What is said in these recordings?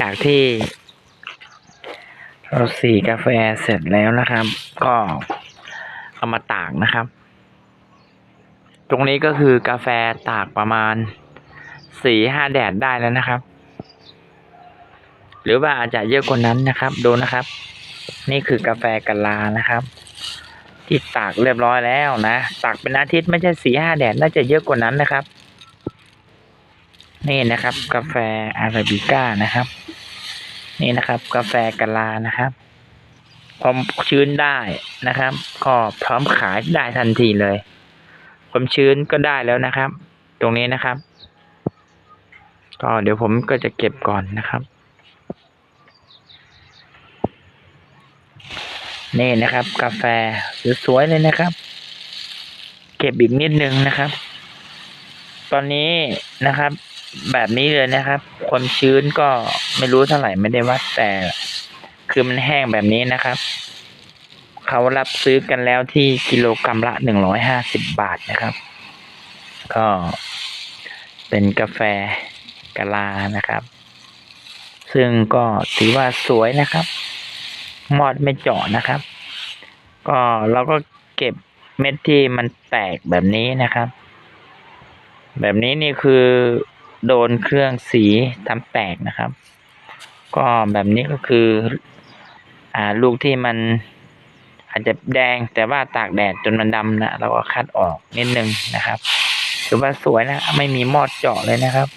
จากที่เราสีกาแฟเสร็จแล้วนะครับ ก็เอามาตากนะครับ ตรงนี้ก็คือกาแฟตากประมาณสี่ห้าแดดได้แล้วนะครับ หรือว่าอาจจะเยอะกว่านั้นนะครับ ดูนะครับ นี่คือกาแฟกะลานะครับ ที่ตากเรียบร้อยแล้วนะ ตากเป็นอาทิตย์ไม่ใช่สี่ห้าแดดน่าจะเยอะกว่านั้นนะครับ นี่นะครับ กาแฟอาราบิก้านะครับ นี่นะครับ กาแฟกะลานะครับความชื้นได้นะครับก็พร้อมขายได้ทันทีเลยความชื้นก็ได้แล้วนะครับ ตรงนี้นะครับ ก็เดี๋ยวผมก็จะเก็บก่อนนะครับ นี่นะครับ กาแฟสวยๆเลยนะครับ เก็บอีกนิดนึงนะครับ ตอนนี้นะครับ แบบนี้เลยนะครับ ความชื้นก็ไม่รู้เท่าไหร่ไม่ได้วัดแต่ คือมันแห้งแบบนี้นะครับ เขารับซื้อกันแล้วที่กิโลกรรัมละหนึ่งร้อยห้าสิบบาทนะครับ ก็เป็นกาแฟกะลานะครับ ซึ่งก็ถือว่าสวยนะครับ มอดไม่เจาะนะครับ ก็เราก็เก็บเม็ดที่มันแตกแบบนี้นะครับ แบบนี้นี่คือ โดนเครื่องสีทำแตกนะครับ ก็แบบนี้ก็คืออ่าลูกที่มันอาจจะแดงแต่ว่าตากแดดจนมันดำนะเราก็คัดออกนิดนึงนะครับถือว่าสวยนะ ไม่มีมอดเจาะเลยนะครับ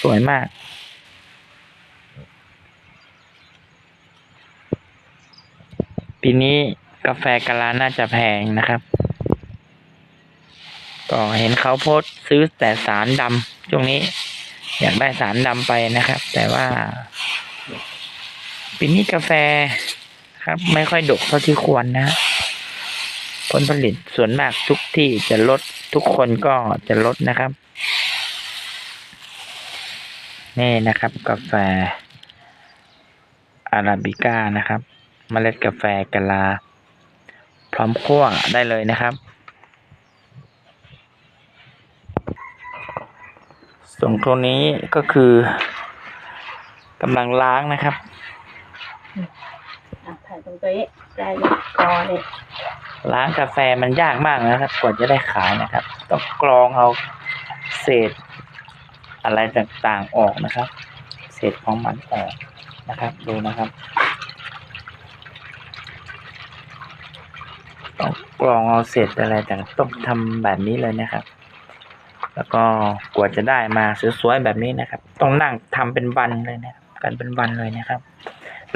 สวยมาก ปีนี้กาแฟกะลาน่าจะแพงนะครับ ก็เห็นเขาโพสซื้อแต่สารดำช่วงนี้ อยากได้สารดำไปนะครับ แต่ว่าปีนี้กาแฟครับ ไม่ค่อยดกเท่าที่ควรนะผลผลิตส่วนมากทุกที่จะลดทุกคนก็จะลดนะครับ นี่นะครับ กาแฟอาราบิก้านะครับเมล็ดกาแฟกะลา พร้อมคั่วได้เลยนะครับ ส่วนตรงนี้ก็คือกำลังล้างนะครับอะถ่ายตรงตัวนี้ได้เลยกอเลยร้านกาแฟมันยากมากนะครับกว่าจะได้ขายนะครับ ต้องกรองเอาเศษอะไรต่างๆออกนะครับ เศษของมันออกนะครับ ดูนะครับ ต้องกรองเอาเศษอะไรต่างต้องทำแบบนี้เลยนะครับ แล้วก็กว่าจะได้มาสวยๆแบบนี้นะครับ ต้องนั่งทำเป็นวันเลยนะครับกันเป็นวันเลยนะครับ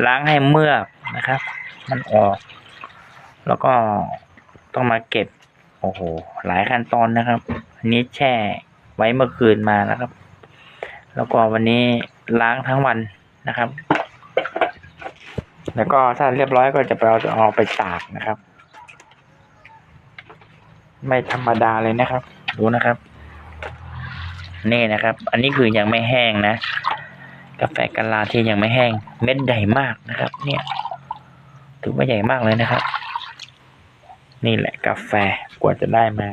ล้างให้เมือกนะครับ มันออก แล้วก็ต้องมาเก็บ โอ้โห หลายขั้นตอนนะครับ อันนี้แช่ไว้เมื่อคืนมานะครับ แล้วก็วันนี้ล้างทั้งวันนะครับ แล้วก็ถ้าเรียบร้อยก็จะไปเอาเอาไปตากนะครับ ไม่ธรรมดาเลยนะครับ ดูนะครับ นี่นะครับ อันนี้คือยังไม่แห้งนะ กาแฟกะลาที่ยังไม่แห้ง เม็ดใหญ่มากนะครับ เนี่ยถือว่าใหญ่มากเลยนะครับ นี่แหละกาแฟกว่าจะได้มา